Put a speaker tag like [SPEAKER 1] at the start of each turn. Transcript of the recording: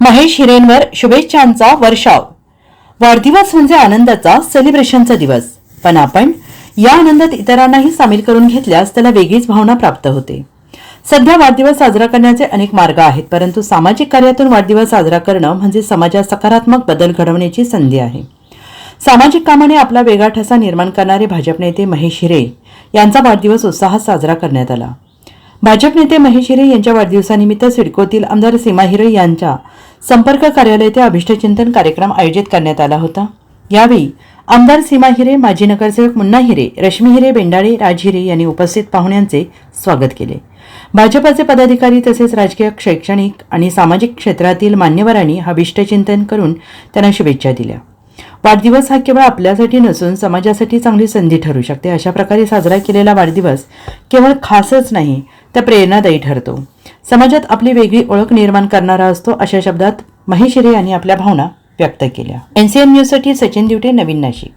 [SPEAKER 1] महेश हिरेनवर शुभेच्छांचा वर्षाव. वाढदिवस म्हणजे आनंदाचा सेलिब्रेशनचा दिवस. पण आपण या आनंदात इतरांनाही सामील करून घेतल्यास त्याला वेगळीच भावना प्राप्त होते. सध्या वाढदिवस साजरा करण्याचे अनेक मार्ग आहेत परंतु सामाजिक कार्यातून वाढदिवस साजरा करणं म्हणजे समाजात सकारात्मक बदल घडवण्याची संधी आहे. सामाजिक कामाने आपला वेगळा ठसा निर्माण करणारे भाजप नेते महेश हिरे यांचा वाढदिवस उत्साहात साजरा करण्यात आला. भाजप नेते महेश हिरे यांच्या वाढदिवसानिमित्त सिडकोतील आमदार सीमा हिरे यांच्या संपर्क कार्यालय ते अभिष्टचिंतन कार्यक्रम आयोजित करण्यात आला होता. यावेळी आमदार सीमा हिरे माजी नगरसेवक मुन्ना हिरे रश्मी हिरे बेंडाळे राज हिरे यांनी उपस्थित पाहुण्यांचे स्वागत केले. भाजपाचे पदाधिकारी तसेच राजकीय शैक्षणिक आणि सामाजिक क्षेत्रातील मान्यवरांनी अभिष्टचिंतन करून त्यांना शुभेच्छा दिल्या. वाढदिवस हा केवळ आपल्यासाठी नसून समाजासाठी चांगली संधी ठरू शकते. अशा प्रकारे साजरा केलेला वाढदिवस केवळ खासच नाही तर प्रेरणादायी ठरतो. समाजात आपली वेगळी ओळख निर्माण करणारा असतो अशा शब्दात महेश रे यांनी आपल्या भावना व्यक्त केल्या. एनसीएन न्यूजसाठी सचिन दिवटे नवीन नाशिक.